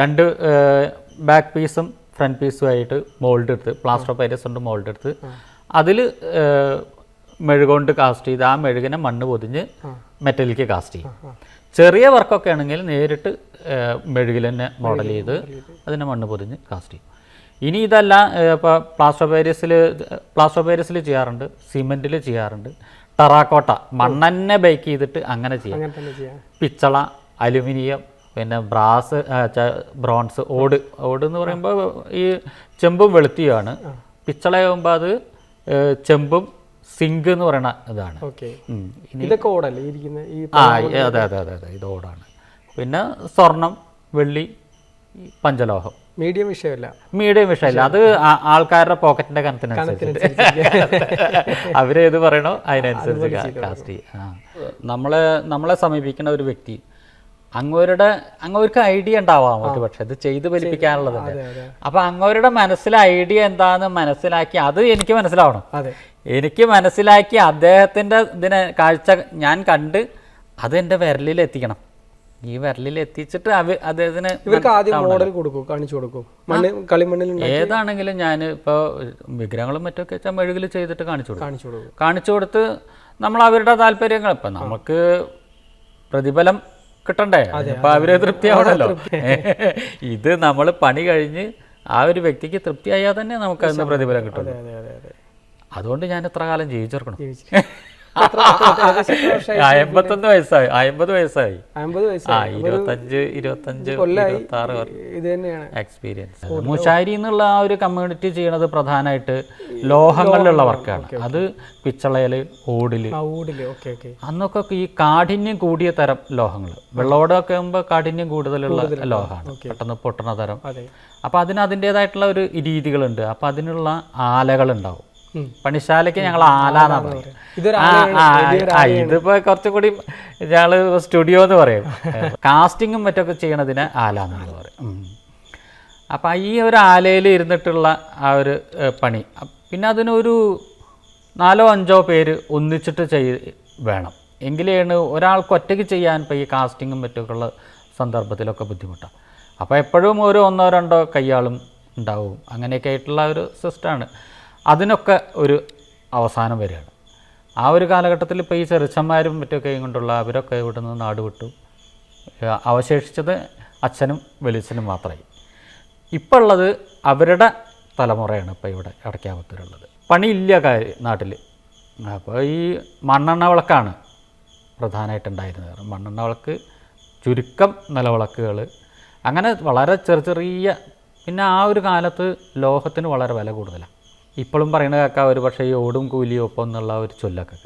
രണ്ട് ബാക്ക് പീസും ഫ്രണ്ട് പീസും ആയിട്ട് മോൾഡ് എടുത്ത് പ്ലാസ്റ്റർ ഓഫ് പാരീസ് കൊണ്ട് മോൾഡ് എടുത്ത് അതിൽ മെഴുകൊണ്ട് കാസ്റ്റ് ചെയ്ത് ആ മെഴുകിനെ മണ്ണ് പൊതിഞ്ഞ് മെറ്റലിലേക്ക് കാസ്റ്റ് ചെയ്യും. ചെറിയ വർക്കൊക്കെ ആണെങ്കിൽ നേരിട്ട് മെഴുകിൽ തന്നെ മോഡൽ ചെയ്ത് അതിനെ മണ്ണ് പൊതിഞ്ഞ് കാസ്റ്റ് ചെയ്യും. ഇനി ഇതല്ല ഇപ്പോൾ പ്ലാസ്റ്റർ പാരീസിൽ പ്ലാസ്റ്റർ പാരീസിൽ ചെയ്യാറുണ്ട് സിമെന്റിൽ ചെയ്യാറുണ്ട്. ടെറാക്കോട്ട. മണ്ണെന്നെ ബേക്ക് ചെയ്തിട്ട് അങ്ങനെ ചെയ്യാം. പിച്ചള അലുമിനിയം പിന്നെ ബ്രാസ് ബ്രോൺസ് ഓട്. ഓട് എന്ന് പറയുമ്പോൾ ഈ ചെമ്പും വെളുത്തിയാണ് പിച്ചളയാകുമ്പോൾ അത് ചെമ്പും സിങ്ക് എന്ന് പറയുന്ന ഇതാണ്.
ഇതൊക്കെ ഓടല്ലേ? ഇരിക്കുന്ന
ആ അതെ അതെ അതെ അതെ ഇത് ഓടാണ്. പിന്നെ സ്വർണം വെള്ളി പഞ്ചലോഹം.
മീഡിയം വിഷയമല്ല.
മീഡിയം വിഷയമല്ല. അത് ആൾക്കാരുടെ പോക്കറ്റിന്റെ കണത്തിനനുസരിച്ച് അവരേത് പറയണോ അതിനനുസരിച്ച് കാസ്റ്റ് നമ്മളെ നമ്മളെ സമീപിക്കുന്ന ഒരു വ്യക്തി അങ്ങവരുടെ അങ്ങവർക്ക് ഐഡിയ ഉണ്ടാവാം ഒരു പക്ഷെ ഇത് ചെയ്ത് ഫലിപ്പിക്കാനുള്ളതുണ്ട്
അതെ
അപ്പൊ അങ്ങവരുടെ മനസ്സിലെ ഐഡിയ എന്താന്ന് മനസ്സിലാക്കി അത് എനിക്ക് മനസ്സിലാവണം.
അതെ.
എനിക്ക് മനസ്സിലാക്കി അദ്ദേഹത്തിന്റെ ഇതിനെ കാഴ്ച ഞാൻ കണ്ട് അത് എന്റെ വിരലിൽ എത്തിക്കണം ഈ വിരലിൽ എത്തിച്ചിട്ട് അവ അദ്ദേഹത്തിന്
ഇവർക്ക് ആദ്യം മോഡൽ കൊടുക്കും കാണിച്ചു കൊടുക്കും. മണ്ണ് കളിമണ്ണിൽ
ഏതാണെങ്കിലും ഞാൻ ഇപ്പോൾ വിഗ്രഹങ്ങളും മറ്റൊക്കെ വെച്ചാൽ മെഴുകിൽ ചെയ്തിട്ട് കാണിച്ചു കൊടുക്കും.
കാണിച്ചു കൊടുക്കും.
കാണിച്ചു കൊടുത്ത് നമ്മൾ അവരുടെ താല്പര്യങ്ങൾ ഇപ്പം നമുക്ക് പ്രതിഫലം കിട്ടണ്ടേ? അപ്പം അവർ തൃപ്തിയാവണല്ലോ. ഇത് നമ്മൾ പണി കഴിഞ്ഞ് ആ ഒരു വ്യക്തിക്ക് തൃപ്തിയായാൽ തന്നെ നമുക്ക് അതിന് പ്രതിഫലം കിട്ടും
അതെ അതെ അതെ.
അതുകൊണ്ട് ഞാൻ എത്ര കാലം ജീവിച്ചെടുക്കണം (laughs) എൺപത്തൊന്ന് വയസ്സായി. അമ്പത് വയസ്സായി.
അമ്പത് വയസ്സായി.
ഇരുപത്തഞ്ച് ഇരുപത്തഞ്ച് ഇരുപത്തി ആറ്
ഇത് തന്നെയാണ്.
എക്സ്പീരിയൻസ് മുശാരി എന്നുള്ള ആ ഒരു കമ്മ്യൂണിറ്റി ചെയ്യണത് പ്രധാനമായിട്ട് ലോഹങ്ങളിലുള്ള വർക്കാണ്. അത്
പിച്ചളയിൽ ഓടിൽ
അന്നൊക്കെ ഈ കാഠിന്യം കൂടിയ തരം ലോഹങ്ങൾ വെള്ളോടൊക്കെ ആകുമ്പോൾ കാഠിന്യം കൂടുതലുള്ള ലോഹമാണ്. പെട്ടെന്ന് പൊട്ടണ തരം. അപ്പൊ അതിന് അതിന്റെതായിട്ടുള്ള ഒരു രീതികളുണ്ട്. അപ്പൊ അതിനുള്ള ആലകളുണ്ടാവും. പണിശാലയ്ക്ക് ഞങ്ങൾ ആല എന്നാണ് ഇതിപ്പോ കുറച്ചുകൂടി ഞങ്ങൾ സ്റ്റുഡിയോ എന്ന് പറയും. (laughs) കാസ്റ്റിങ്ങും മറ്റൊക്കെ ചെയ്യണതിന് ആല എന്നാണ് പറയും. അപ്പൊ ഈ ഒരു ആലയിൽ ഇരുന്നിട്ടുള്ള ആ ഒരു പണി പിന്നെ അതിനൊരു നാലോ അഞ്ചോ പേര് ഒന്നിച്ചിട്ട് ചെയ് വേണം. എങ്കിലാണ് ഒരാൾക്ക് ഒറ്റയ്ക്ക് ചെയ്യാൻ ഇപ്പോൾ ഈ കാസ്റ്റിങ്ങും മറ്റൊക്കെ ഉള്ള സന്ദർഭത്തിലൊക്കെ ബുദ്ധിമുട്ടാണ് അപ്പോൾ എപ്പോഴും ഒരു ഒന്നോ രണ്ടോ കയ്യാളും ഉണ്ടാവും. അങ്ങനെയൊക്കെ ആയിട്ടുള്ള ഒരു സിസ്റ്റമാണ്. അതിനൊക്കെ ഒരു അവസാനം വരികയാണ്. ആ ഒരു കാലഘട്ടത്തിൽ ഇപ്പോൾ ഈ ചെറുച്ചന്മാരും മറ്റൊക്കെ കൊണ്ടുള്ള അവരൊക്കെ ഇവിടെ നിന്ന് നാട് വിട്ടു. അവശേഷിച്ചത് അച്ഛനും വെളിച്ചനും മാത്രമായി. ഇപ്പോൾ ഉള്ളത് അവരുടെ തലമുറയാണ് ഇപ്പോൾ ഇവിടെ ഇടയ്ക്കാപത്തിലുള്ളത് പണിയില്ല കാര്യം നാട്ടിൽ അപ്പോൾ ഈ മണ്ണെണ്ണ വിളക്കാണ് പ്രധാനമായിട്ടുണ്ടായിരുന്നത്. മണ്ണെണ്ണ വിളക്ക് ചുരുക്കം നിലവിളക്കുകൾ അങ്ങനെ വളരെ ചെറിയ ചെറിയ പിന്നെ ആ ഒരു കാലത്ത് ലോഹത്തിന് വളരെ വില കൂടുതലാണ്. ഇപ്പോഴും പറയുന്ന കേൾക്കാം ഒരു പക്ഷേ ഈ ഓടും കൂലിയും ഒപ്പം എന്നുള്ള ഒരു ചൊല്ലൊക്കെ.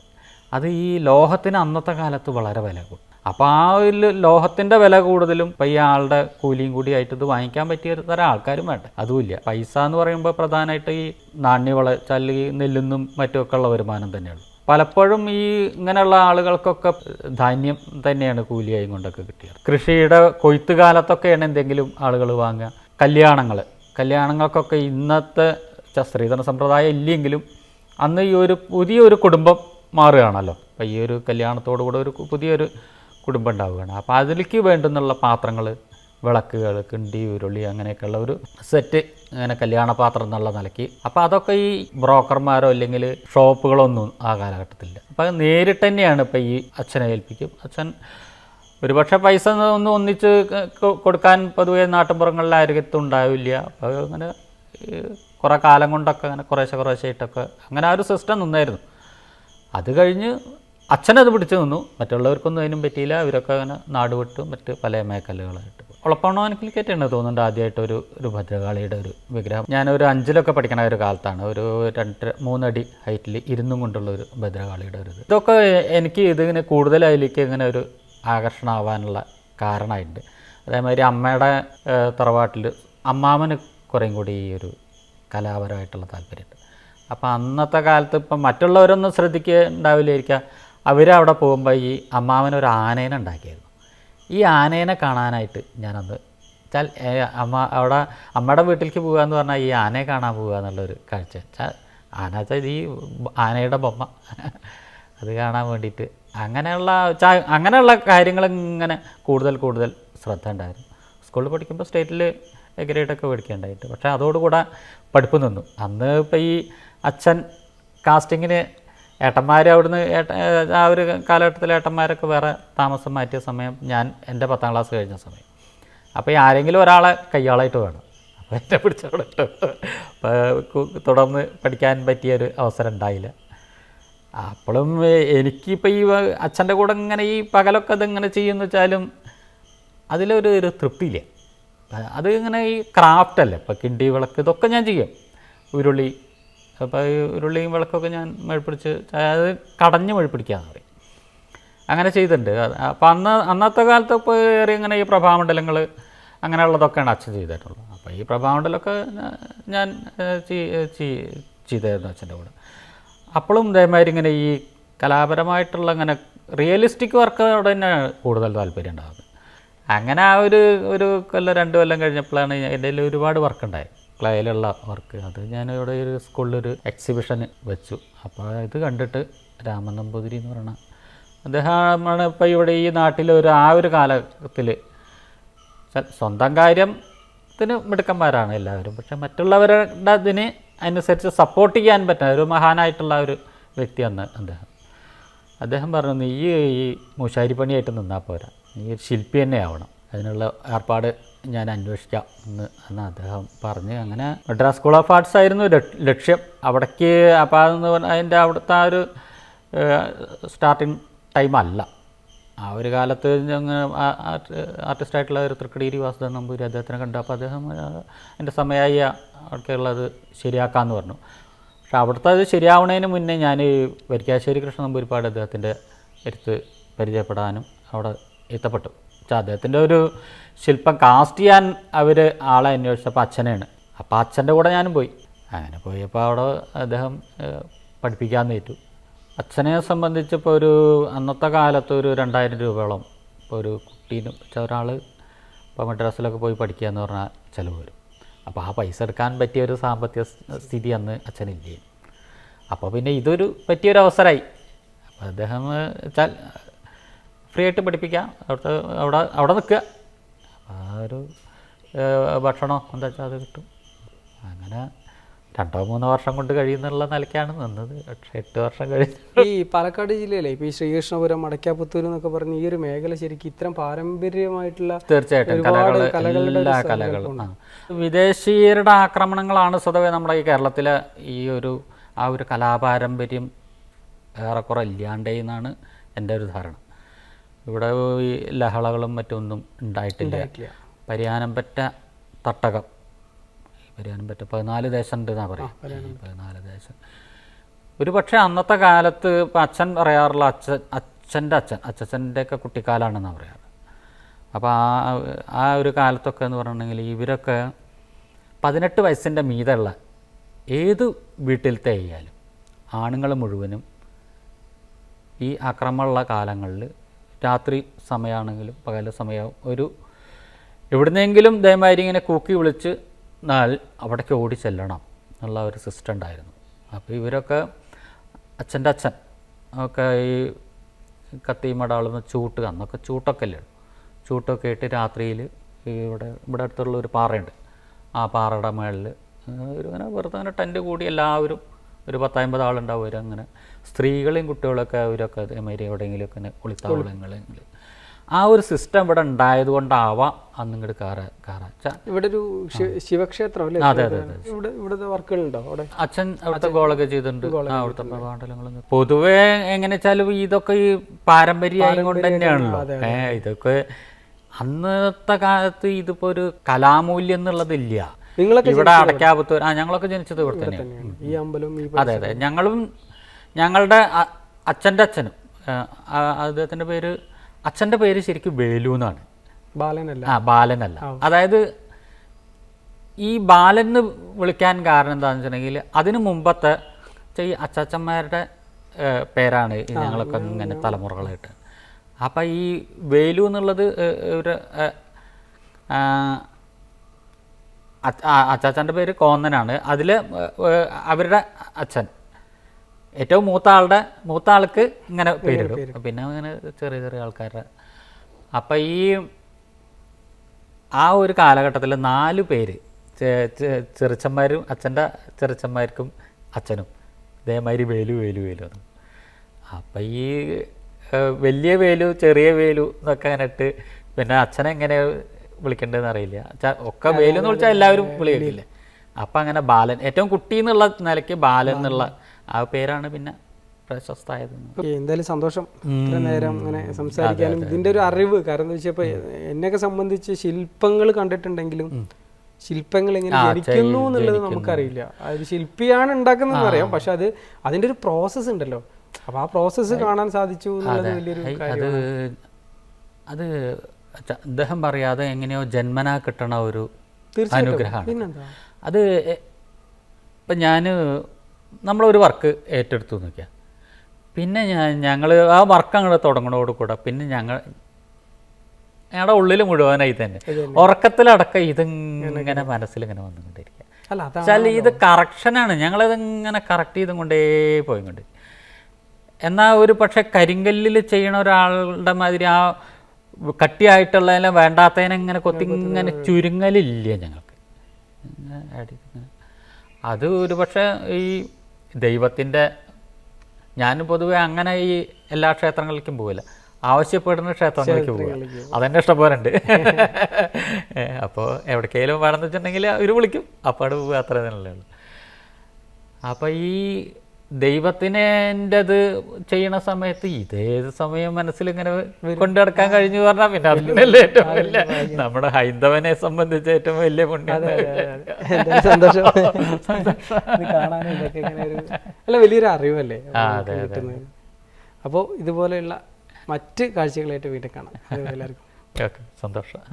അത് ഈ ലോഹത്തിന് അന്നത്തെ കാലത്ത് വളരെ വില കൂടും അപ്പോൾ ആ ഒരു ലോഹത്തിന്റെ വില കൂടുതലും ഇപ്പം ഈ ആളുടെ കൂലിയും കൂടി ആയിട്ട് ഇത് വാങ്ങിക്കാൻ പറ്റിയ തരം ആൾക്കാരും വേണ്ട. അതുമില്ല പൈസ എന്ന് പറയുമ്പോൾ പ്രധാനമായിട്ട് ഈ നാണ്യ വളച്ചാൽ ഈ നെല്ലുന്നും മറ്റുമൊക്കെ ഉള്ള വരുമാനം തന്നെയുള്ളൂ പലപ്പോഴും ഈ ഇങ്ങനെയുള്ള ആളുകൾക്കൊക്കെ ധാന്യം തന്നെയാണ് കൂലിയായും കൊണ്ടൊക്കെ കിട്ടിയത്. കൃഷിയുടെ കൊയ്ത്ത് കാലത്തൊക്കെയാണ് എന്തെങ്കിലും ആളുകൾ വാങ്ങുക. കല്യാണങ്ങൾ കല്യാണങ്ങൾക്കൊക്കെ ഇന്നത്തെ സ്ത്രീധന സമ്പ്രദായം ഇല്ലെങ്കിലും അന്ന് ഈ ഒരു പുതിയൊരു കുടുംബം മാറുകയാണല്ലോ. അപ്പോൾ ഈ ഒരു കല്യാണത്തോടു കൂടെ ഒരു പുതിയൊരു കുടുംബം ഉണ്ടാവുകയാണ്. അപ്പോൾ അതിലേക്ക് വേണ്ടുന്നുള്ള പാത്രങ്ങൾ വിളക്കുകൾ കിണ്ടി ഉരുളി അങ്ങനെയൊക്കെയുള്ള ഒരു സെറ്റ് അങ്ങനെ കല്യാണ പാത്രം എന്നുള്ള നിലയ്ക്ക്. അപ്പോൾ അതൊക്കെ ഈ ബ്രോക്കർമാരോ അല്ലെങ്കിൽ ഷോപ്പുകളൊന്നും ആ കാലഘട്ടത്തിലില്ല. അപ്പോൾ നേരിട്ട് തന്നെയാണ് ഇപ്പോൾ ഈ അച്ഛനെ ഏൽപ്പിക്കും. അച്ഛൻ ഒരുപക്ഷെ പൈസ ഒന്നും ഒന്നിച്ച് കൊടുക്കാൻ പൊതുവെ നാട്ടിൻപുറങ്ങളിലായിരിക്കും ഉണ്ടാവില്ല. അപ്പോൾ അങ്ങനെ കുറേ കാലം കൊണ്ടൊക്കെ അങ്ങനെ കുറേശ്ശെ കുറേശ്ശെ ഇട്ടൊക്കെ അങ്ങനെ ആ ഒരു സിസ്റ്റം നിന്നായിരുന്നു. അത് കഴിഞ്ഞ് അച്ഛനത് പിടിച്ചു നിന്നു. മറ്റുള്ളവർക്കൊന്നും അതിനും പറ്റിയില്ല. അവരൊക്കെ അങ്ങനെ നാടുവിട്ട് മറ്റ് പല മേഖലകളായിട്ട് ക്രിക്കറ്റ് ഒളപ്പണ്ണോനിക്കലിക്കേറ്റാണ് തോന്നുന്നുണ്ട് ആദ്യമായിട്ട് ഒരു ഒരു ഭദ്രകാളിയുടെ ഒരു വിഗ്രഹം. ഞാനൊരു അഞ്ചിലൊക്കെ പഠിക്കണ ഒരു കാലത്താണ്. ഒരു രണ്ട് മൂന്നടി ഹൈറ്റിൽ ഇരുന്നും കൊണ്ടുള്ള ഒരു ഭദ്രകാളിയുടെ ഒരു ഇതൊക്കെ എനിക്ക് ഇതിങ്ങനെ കൂടുതൽ അതിലേക്ക് ഇങ്ങനെ ഒരു ആകർഷണമാവാനുള്ള കാരണമായിട്ടുണ്ട്. അതേമാതിരി അമ്മയുടെ തറവാട്ടിൽ അമ്മാമന് കുറേയും കൂടി ഈ ഒരു കലാപരമായിട്ടുള്ള താല്പര്യമുണ്ട്. അപ്പോൾ അന്നത്തെ കാലത്ത് ഇപ്പം മറ്റുള്ളവരൊന്നും ശ്രദ്ധിക്കുന്നുണ്ടാവില്ലായിരിക്കുക അവരവിടെ പോകുമ്പോൾ ഈ അമ്മാവൻ ഒരു ആനേനെ ഉണ്ടാക്കിയായിരുന്നു. ഈ ആനേനെ കാണാനായിട്ട് ഞാനന്ന് ഏ, അമ്മ അവിടെ അമ്മയുടെ വീട്ടിലേക്ക് പോകുക എന്ന് പറഞ്ഞാൽ ഈ ആനയെ കാണാൻ പോകുക എന്നുള്ളൊരു കാഴ്ച. ആന വെച്ചാൽ ഈ ആനയുടെ ബൊമ്മ. അത് കാണാൻ വേണ്ടിയിട്ട് അങ്ങനെയുള്ള അങ്ങനെയുള്ള കാര്യങ്ങൾ ഇങ്ങനെ കൂടുതൽ കൂടുതൽ ശ്രദ്ധ ഉണ്ടായിരുന്നു. സ്കൂളിൽ പഠിക്കുമ്പോൾ സ്റ്റേറ്റിൽ ഗ്രേഡൊക്കെ മേടിക്കേണ്ടായിട്ട്. പക്ഷേ അതോടുകൂടെ പഠിപ്പ് നിന്നു. അന്ന് ഇപ്പോൾ ഈ അച്ഛൻ കാസ്റ്റിങ്ങിന് ഏട്ടന്മാർ അവിടുന്ന് ഏട്ട ആ ഒരു കാലഘട്ടത്തിൽ ഏട്ടന്മാരൊക്കെ വേറെ താമസം മാറ്റിയ സമയം ഞാൻ എന്റെ പത്താം ക്ലാസ് കഴിഞ്ഞ സമയം. അപ്പോൾ ഈ ആരെങ്കിലും ഒരാളെ കയ്യാളായിട്ട് വേണം. അപ്പോൾ എന്നെ പിടിച്ചവിടെ അപ്പോൾ തുടർന്ന് പഠിക്കാൻ പറ്റിയൊരു അവസരം ഉണ്ടായില്ല. അപ്പോഴും എനിക്കിപ്പോൾ ഈ അച്ഛന്റെ കൂടെ ഇങ്ങനെ ഈ പകലൊക്കെ ഇതിങ്ങനെ ചെയ്യുമെന്ന് വെച്ചാലും അതിലൊരു തൃപ്തിയില്ല. അത് ഇങ്ങനെ ഈ ക്രാഫ്റ്റ് അല്ലേ? ഇപ്പോൾ കിണ്ടി വിളക്ക് ഇതൊക്കെ ഞാൻ ചെയ്യും. ഉരുളി അപ്പോൾ ഈ ഉരുളിയും വിളക്കൊക്കെ ഞാൻ മെഴുപ്പിടിച്ച് അത് കടഞ്ഞ് മെഴുപ്പിടിക്കാന്ന് പറയും. അങ്ങനെ ചെയ്തിട്ടുണ്ട്. അപ്പോൾ അന്ന് അന്നത്തെ കാലത്ത് ഇപ്പോൾ ഏറെ ഇങ്ങനെ ഈ പ്രഭാമണ്ഡലങ്ങൾ അങ്ങനെയുള്ളതൊക്കെയാണ് അച്ഛൻ ചെയ്തിട്ടുള്ളത്. അപ്പോൾ ഈ പ്രഭാമണ്ഡലമൊക്കെ ഞാൻ ചെയ്തായിരുന്നു അച്ഛന്റെ കൂടെ. അപ്പോഴും ഇതേമാതിരി ഇങ്ങനെ ഈ കലാപരമായിട്ടുള്ള അങ്ങനെ റിയലിസ്റ്റിക് വർക്കോട് തന്നെ കൂടുതൽ താല്പര്യം ഉണ്ടാകുന്നത് അങ്ങനെ ആ ഒരു ഒരു കൊല്ലം രണ്ട് കൊല്ലം കഴിഞ്ഞപ്പോഴാണ് എന്റെ കയ്യിൽ ഒരുപാട് വർക്ക് ഉണ്ടായി ക്ലയിലുള്ള വർക്ക്. അത് ഞാൻ ഇവിടെ ഒരു സ്കൂളിലൊരു എക്സിബിഷന് വെച്ചു. അപ്പോൾ ഇത് കണ്ടിട്ട് രാമൻ നമ്പൂതിരി എന്ന് പറയുന്ന അദ്ദേഹമാണ് ഇപ്പോൾ ഇവിടെ ഈ നാട്ടിൽ ഒരു ആ ഒരു കാലത്തിൽ സ്വന്തം കാര്യത്തിന് മിടുക്കന്മാരാണ് എല്ലാവരും. പക്ഷെ മറ്റുള്ളവരുടെ ഇതിന് അനുസരിച്ച് സപ്പോർട്ട് ചെയ്യാൻ പറ്റുന്ന ഒരു മഹാനായിട്ടുള്ള ഒരു വ്യക്തിയാണ് അദ്ദേഹം. അദ്ദേഹം പറഞ്ഞു നീ ഈ മൂശാരിപ്പണിയായിട്ട് നിന്നാൽ പോരാ. നീ ഒരു ശില്പി തന്നെ ആവണം. അതിനുള്ള ഏർപ്പാട് ഞാൻ അന്വേഷിക്കാം എന്ന് എന്ന് അദ്ദേഹം പറഞ്ഞ് അങ്ങനെ മദ്രാസ് സ്കൂൾ ഓഫ് ആർട്സ് ആയിരുന്നു ലക്ഷ്യം. അവിടേക്ക് അപ്പോൾ അതെന്ന് പറഞ്ഞാൽ അതിന്റെ അവിടുത്തെ ആ ഒരു സ്റ്റാർട്ടിങ് ടൈം അല്ല. ആ ഒരു കാലത്ത് ആർട്ടിസ്റ്റായിട്ടുള്ള ഒരു തൃക്കടീരി വാസുദേവൻ നമ്പൂരി അദ്ദേഹത്തിനെ കണ്ടു. അപ്പോൾ അദ്ദേഹം എന്റെ സമയമായി അവിടേക്കുള്ളത് ശരിയാക്കാമെന്ന് പറഞ്ഞു. പക്ഷെ അവിടുത്തെ അത് ശരിയാവണതിന് മുന്നേ ഞാൻ വരിക്കാശ്ശേരി കൃഷ്ണ നമ്പൂരിപ്പാട് അദ്ദേഹത്തിന്റെ അടുത്ത് പരിചയപ്പെടാനും അവിടെ എത്തപ്പെട്ടു പക്ഷേ അദ്ദേഹത്തിന്റെ ഒരു ശില്പം കാസ്റ്റ് ചെയ്യാൻ അവർ ആളെ അന്വേഷിച്ചപ്പോൾ അച്ഛനെയാണ്. അപ്പോൾ അച്ഛന്റെ കൂടെ ഞാനും പോയി. അങ്ങനെ പോയപ്പോൾ അവിടെ അദ്ദേഹം പഠിപ്പിക്കാൻ ഏറ്റു അച്ഛനെ സംബന്ധിച്ചിപ്പോൾ ഒരു അന്നത്തെ കാലത്ത് ഒരു രണ്ടായിരം രൂപയോളം ഇപ്പോൾ ഒരു കുട്ടീനെ വെച്ച ഒരാൾ ഇപ്പോൾ മദ്രാസിലൊക്കെ പോയി പഠിക്കുക എന്ന് പറഞ്ഞാൽ ചിലവ് വരും. അപ്പോൾ ആ പൈസ എടുക്കാൻ പറ്റിയ ഒരു സാമ്പത്തിക സ്ഥിതി അന്ന് അച്ഛനില്ലേ. അപ്പോൾ പിന്നെ ഇതൊരു പറ്റിയൊരു അവസരമായി അപ്പോൾ അദ്ദേഹം വെച്ചാൽ ഫ്രീ ആയിട്ട് പഠിപ്പിക്കാം. അവിടുത്തെ അവിടെ അവിടെ നിൽക്കുക. ആ ഒരു ഭക്ഷണം എന്താ വെച്ചാൽ അത് കിട്ടും. അങ്ങനെ രണ്ടോ മൂന്നോ വർഷം കൊണ്ട് കഴിയുന്നുള്ള നിലയ്ക്കാണ് നിന്നത്. പക്ഷേ എട്ട് വർഷം കഴിഞ്ഞു
ഈ പാലക്കാട് ജില്ലയിലെ ഇപ്പോൾ ഈ ശ്രീകൃഷ്ണപുരം മടക്കാപ്പുത്തൂർ എന്നൊക്കെ പറഞ്ഞ ഈ ഒരു മേഖല ശരിക്കും ഇത്തരം പാരമ്പര്യമായിട്ടുള്ള
തീർച്ചയായിട്ടും. കലകൾ എല്ലാ കലകളും. വിദേശീയരുടെ ആക്രമണങ്ങളാണ് സ്വതവേ നമ്മുടെ ഈ കേരളത്തിലെ ഈ ഒരു ആ ഒരു കലാപാരമ്പര്യം ഏറെക്കുറെ ഇല്ലാണ്ടേ എന്നാണ് എന്റെ ഒരു ധാരണ. ഇവിടെ ഈ ലഹളകളും മറ്റൊന്നും ഉണ്ടായിട്ടില്ല.
പരിയാനം
പരിയാനംപറ്റ തട്ടകം. പരിയാനംപറ്റ പതിനാല് ദേശം ഉണ്ട് എന്നാണ് പറയും. പതിനാല് ദേശം. ഒരു പക്ഷേ അന്നത്തെ കാലത്ത് ഇപ്പം അച്ഛൻ പറയാറുള്ള അച്ഛൻ അച്ഛന്റെ അച്ഛൻ അച്ഛന്റെ ഒക്കെ കുട്ടിക്കാലാണെന്നാണ് പറയാറ്. അപ്പോൾ ആ ആ ഒരു കാലത്തൊക്കെ എന്ന് പറഞ്ഞിട്ടുണ്ടെങ്കിൽ ഇവരൊക്കെ പതിനെട്ട് വയസ്സിന്റെ മീതുള്ള ഏത് വീട്ടിലത്തെ ആയാലും ആണുങ്ങൾ മുഴുവനും ഈ അക്രമമുള്ള കാലങ്ങളിൽ രാത്രി സമയമാണെങ്കിലും പകൽ സമയമാവും. ഒരു എവിടുന്നെങ്കിലും ദയമാരി ഇങ്ങനെ കൂക്കി വിളിച്ച് എന്നാൽ അവിടേക്ക് ഓടി ചെല്ലണം എന്നുള്ള ഒരു സിസ്റ്റം ഉണ്ടായിരുന്നു. അപ്പോൾ ഇവരൊക്കെ അച്ഛന്റെ അച്ഛൻ ഒക്കെ ഈ കത്തിയും ചൂട്ട് അന്നൊക്കെ ചൂട്ടൊക്കെ അല്ലേ ചൂട്ടൊക്കെ ഇട്ട് രാത്രിയിൽ ഇവിടെ ഇവിടെ അടുത്തുള്ള ഒരു പാറയുണ്ട്. ആ പാറയുടെ മേളിൽ ഒരു വെറുതെ അങ്ങനെ ടെന്റ് കൂടി എല്ലാവരും ഒരു പത്തമ്പത് ആളുണ്ടാവും അവർ അങ്ങനെ. സ്ത്രീകളെയും കുട്ടികളൊക്കെ അവരൊക്കെ അതേമാതിരി എവിടെയെങ്കിലുമൊക്കെ ഇങ്ങനെ ഒളിത്താവളങ്ങളിൽ ആ ഒരു സിസ്റ്റം ഇവിടെ ഉണ്ടായത് കൊണ്ടാവാം അന്ന് ഇങ്ങോട്ട് കാറ. കാറാച്ച
ഇവിടെ ഒരു ശിവക്ഷേത്രം
അതെ അതെ അതെ.
ഇവിടെ ഇവിടുത്തെ വർക്കുകളുണ്ടോ അവിടെ?
അച്ഛൻ അവിടുത്തെ ഗോളൊക്കെ ചെയ്തിട്ടുണ്ട്. അവിടുത്തെ പ്രഭാണ്ഡലങ്ങളും പൊതുവേ എങ്ങനെ വെച്ചാലും ഇതൊക്കെ ഈ പാരമ്പര്യമായി കൊണ്ട് തന്നെയാണല്ലോ. ഏഹ് ഇതൊക്കെ അന്നത്തെ കാലത്ത് ഇതിപ്പോ ഒരു കലാമൂല്യം എന്നുള്ളതില്ല.
നിങ്ങളൊക്കെ
ഇവിടെ അടയ്ക്കാപുത്തൂർ ആ ഞങ്ങളൊക്കെ ജനിച്ചത് ഇവിടെ തന്നെയാണ്.
ഈ അമ്പലം ഈ
അതെ അതെ. ഞങ്ങളും ഞങ്ങളുടെ അച്ഛന്റെ അച്ഛനും അദ്ദേഹത്തിന്റെ പേര് അച്ഛന്റെ പേര് ശരിക്കും വേലു എന്നാണ്.
ബാലനല്ല.
ആ ബാലനല്ല. അതായത് ഈ ബാലൻ എന്ന് വിളിക്കാൻ കാരണം എന്താണെന്ന് വെച്ചിട്ടുണ്ടെങ്കിൽ അതിനു മുമ്പത്തെ ഈ അച്ചാച്ചന്മാരുടെ പേരാണ് ഈ ഞങ്ങളൊക്കെ ഇങ്ങനെ തലമുറകളായിട്ട്. അപ്പം ഈ വേലു എന്നുള്ളത് ഒരു അച്ചാച്ചന്റെ പേര് കോന്നനാണ്. അതിൽ അവരുടെ അച്ഛൻ. ഏറ്റവും മൂത്ത ആളുടെ മൂത്ത ആൾക്ക് ഇങ്ങനെ പേരിടും പിന്നെ അങ്ങനെ ചെറിയ ചെറിയ ആൾക്കാരുടെ. അപ്പം ഈ ആ ഒരു കാലഘട്ടത്തിൽ നാല് പേര് ചെറുച്ചന്മാരും അച്ഛന്റെ ചെറുച്ചന്മാർക്കും അച്ഛനും. ഇതേമാതിരി വേലു വേലു വേലു എന്ന് അപ്പം ഈ വലിയ വേലു ചെറിയ വേലു എന്നൊക്കെ അങ്ങനെ ഇട്ട് പിന്നെ അച്ഛനെ എങ്ങനെ വിളിക്കേണ്ടതെന്ന് അറിയില്ല. ഒക്കെ വെയിലും എന്ന് വിളിച്ചാൽ എല്ലാവരും വിളിക്കില്ലേ അപ്പം അങ്ങനെ ബാലൻ ഏറ്റവും കുട്ടി എന്നുള്ള നിലയ്ക്ക് ബാലൻ എന്നുള്ള ആ പേരാണ് പിന്നെ പ്രശസ്തമായത്.
എന്തായാലും സന്തോഷം. ഇത്ര നേരം അങ്ങനെ സംസാരിക്കാനും ഇതിന്റെ ഒരു അറിവ്. കാരണം എന്താ വെച്ചപ്പോ എന്നെയൊക്കെ സംബന്ധിച്ച് ശില്പങ്ങൾ കണ്ടിട്ടുണ്ടെങ്കിലും ശില്പങ്ങൾ എങ്ങനെ ജനിക്കുന്നു എന്നുള്ളത് നമുക്കറിയില്ല. അത് ഒരു ശില്പിയാണ് ഉണ്ടാക്കുന്നതെന്ന് അറിയാം പക്ഷെ അത് അതിന്റെ ഒരു പ്രോസസ്സ് ഉണ്ടല്ലോ. അപ്പൊ ആ പ്രോസസ്സ് കാണാൻ സാധിച്ചു എന്നുള്ളത് വലിയൊരു
അത് അദ്ദേഹം പറയാതെ എങ്ങനെയോ ജന്മനാ കിട്ടണ ഒരു അനുഗ്രഹമാണ്. അത് ഇപ്പം ഞാൻ നമ്മളൊരു വർക്ക് ഏറ്റെടുത്തു നോക്കിയാൽ പിന്നെ ഞാൻ ഞങ്ങൾ ആ വർക്ക് അങ്ങോട്ട് തുടങ്ങണോട് കൂടെ പിന്നെ ഞങ്ങൾ ഞങ്ങളുടെ ഉള്ളിൽ മുഴുവനായി തന്നെ. ഉറക്കത്തിലടക്കം ഇതിങ്ങനെ മനസ്സിലിങ്ങനെ വന്നുകൊണ്ടിരിക്കുക വെച്ചാൽ ഇത് കറക്ഷനാണ്. ഞങ്ങളത് ഇങ്ങനെ കറക്റ്റ് ചെയ്തും കൊണ്ടേ പോയിക്കൊണ്ട് എന്നാൽ ഒരു പക്ഷെ കരിങ്കല്ലിൽ ചെയ്യണ ഒരാളുടെ മാതിരി ആ കട്ടിയായിട്ടുള്ളതിനെ വേണ്ടാത്തതിനെ ഇങ്ങനെ കൊത്തി ഇങ്ങനെ ചുരുങ്ങലില്ല ഞങ്ങൾക്ക്. അത് ഒരു പക്ഷേ ഈ ദൈവത്തിന്റെ ഞാൻ പൊതുവെ അങ്ങനെ ഈ എല്ലാ ക്ഷേത്രങ്ങളിലേക്കും പോവില്ല. ആവശ്യപ്പെടുന്ന ക്ഷേത്രങ്ങളിലേക്ക് പോകുക അതെന്നെ ഇഷ്ടപ്പോലുണ്ട് അപ്പോൾ എവിടേക്കെങ്കിലും വേണമെന്ന് വെച്ചിട്ടുണ്ടെങ്കിൽ അവർ വിളിക്കും. അപ്പോൾ അവിടെ പോകുക അത്ര തന്നെയല്ലേ ഉള്ളൂ. അപ്പോൾ ഈ ദൈവത്തിന്റെത് ചെയ്യണ സമയത്ത് ഇതേത് സമയം മനസ്സിൽ ഇങ്ങനെ കൊണ്ടു നടക്കാൻ കഴിഞ്ഞു പറഞ്ഞാൽ പിന്നെ അതിനല്ലേ ഏറ്റവും വലിയ നമ്മുടെ ഹൈന്ദവനെ സംബന്ധിച്ച് ഏറ്റവും വലിയ പുണ്യം. (laughs)
സന്തോഷം. അല്ല വലിയൊരു അറിവല്ലേ അപ്പോൾ ഇതുപോലെയുള്ള മറ്റ് കാഴ്ചകളായിട്ട് വീണ്ടും കാണാം. (laughs) എല്ലാവർക്കും.
സന്തോഷം.